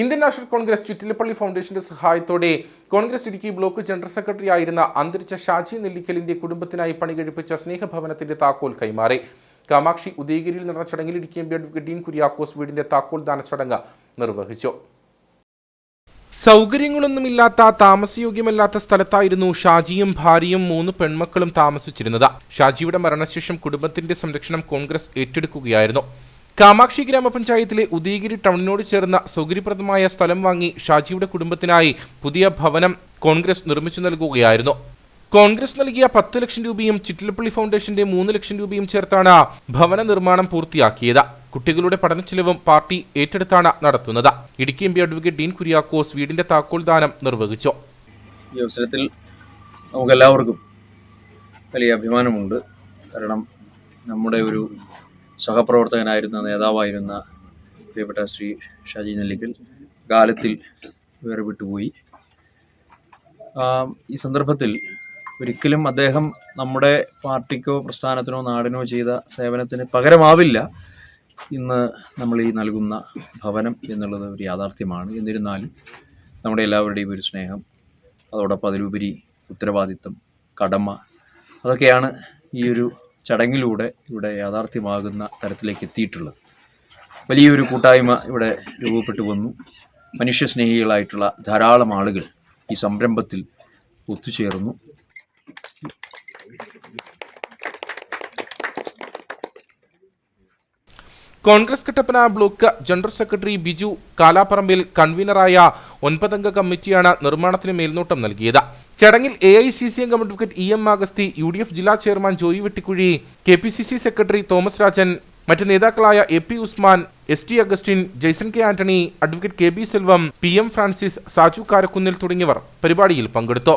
Indian national Congress Chittilappilly ഫൗണ്ടേഷന്റെ സഹായത്തോടെ Congress Idukki block general secretary ആയിരുന്ന അന്തരിച്ച ഷാജി നെല്ലിക്കലിന്റെ കുടുംബത്തിനായി പണി പണികഴിപ്പിച്ച സ്നേഹഭവനത്തിന്റെ താക്കോൽ കൈമാറി. കാമാക്ഷി ഉദയഗിരിയിൽ നടന്ന ചടങ്ങിൽ Idukki M P advocate Dean Kuriakose വീടിന്റെ താക്കോൽ ദാന ചടങ്ങ് നിർവഹിച്ചു. സൗകര്യങ്ങളൊന്നുമില്ലാത്ത താമസയോഗ്യമല്ലാത്ത സ്ഥലത്തായിരുന്നു ഷാജിയും ഭാര്യയും മൂന്ന് പെൺമക്കളും താമസിച്ചിരുന്നത്. ഷാജിയുടെ മരണശേഷം കുടുംബത്തിന്റെ സംരക്ഷണം കോൺഗ്രസ് ഏറ്റെടുക്കുകയായിരുന്നു. കാമാക്ഷി ഗ്രാമപഞ്ചായത്തിലെ ഉദയഗിരി ടൗണിനോട് ചേർന്ന സൗകര്യപ്രദമായ സ്ഥലം വാങ്ങി ഷാജിയുടെ കുടുംബത്തിനായി പുതിയ ഭവനം കോൺഗ്രസ് നിർമ്മിച്ചു നൽകുകയായിരുന്നു. കോൺഗ്രസ് നൽകിയ പത്ത് ലക്ഷം രൂപയും ചിറ്റിലപ്പള്ളി ഫൗണ്ടേഷന്റെ മൂന്ന് ലക്ഷം രൂപയും ചേർത്താണ് ഭവന നിർമ്മാണം പൂർത്തിയാക്കിയത്. കുട്ടികളുടെ പഠന പഠനച്ചെലവും പാർട്ടി ഏറ്റെടുത്താണ് നടത്തുന്നത്. Idukki M P advocate Dean Kuriakose വീടിന്റെ താക്കോൽ ദാനം നിർവഹിച്ചു. ഈ അവസരത്തിൽ നമുക്കെല്ലാവർക്കും വലിയ അഭിമാനമുണ്ട്. കാരണം നമ്മുടെ ഒരു സഹപ്രവർത്തകനായിരുന്ന നേതാവായിരുന്ന പ്രിയപ്പെട്ട ശ്രീ ഷാജി നെല്ലിക്കൽ കാലത്തിൽ ആ, ഈ സന്ദർഭത്തിൽ ഒരിക്കലും അദ്ദേഹം നമ്മുടെ പാർട്ടിക്കോ പ്രസ്ഥാനത്തിനോ നാടിനോ ചെയ്ത സേവനത്തിന് പകരമാവില്ല ഇന്ന് നമ്മൾ ഈ നൽകുന്ന ഭവനം എന്നുള്ളത് ഒരു യാഥാർത്ഥ്യമാണ്. എന്നിരുന്നാലും നമ്മുടെ എല്ലാവരുടെയും ഒരു സ്നേഹം അതോടൊപ്പം അതിലുപരി ഉത്തരവാദിത്തം കടമ അതൊക്കെയാണ് ഈ ഒരു ചടങ്ങിലൂടെ ഇവിടെ യാഥാർത്ഥ്യമാകുന്ന തരത്തിലേക്ക് എത്തിയിട്ടുള്ളത്. വലിയൊരു കൂട്ടായ്മ ഇവിടെ രൂപപ്പെട്ടു വന്നു. മനുഷ്യസ്നേഹികളായിട്ടുള്ള ധാരാളം ആളുകൾ ഈ സംരംഭത്തിൽ ഒത്തുചേർന്നു. Congress Kattappana block general secretary Biju Kalaparambil കൺവീനറായ ഒൻപതംഗ കമ്മിറ്റിയാണ് നിർമ്മാണത്തിന് മേൽനോട്ടം നൽകിയത്. ചടങ്ങിൽ എ ഐ സി സി അംഗം advocate E M U D F ജില്ലാ chairman Joy Vettikuzhy K P C C secretary Thomas Rajan മറ്റ് നേതാക്കളായ A P Usman S T Augustine Jaison K Antony advocate K B Selvam P M Francis Saju Karakkunnil തുടങ്ങിയവർ പരിപാടിയിൽ പങ്കെടുത്തു.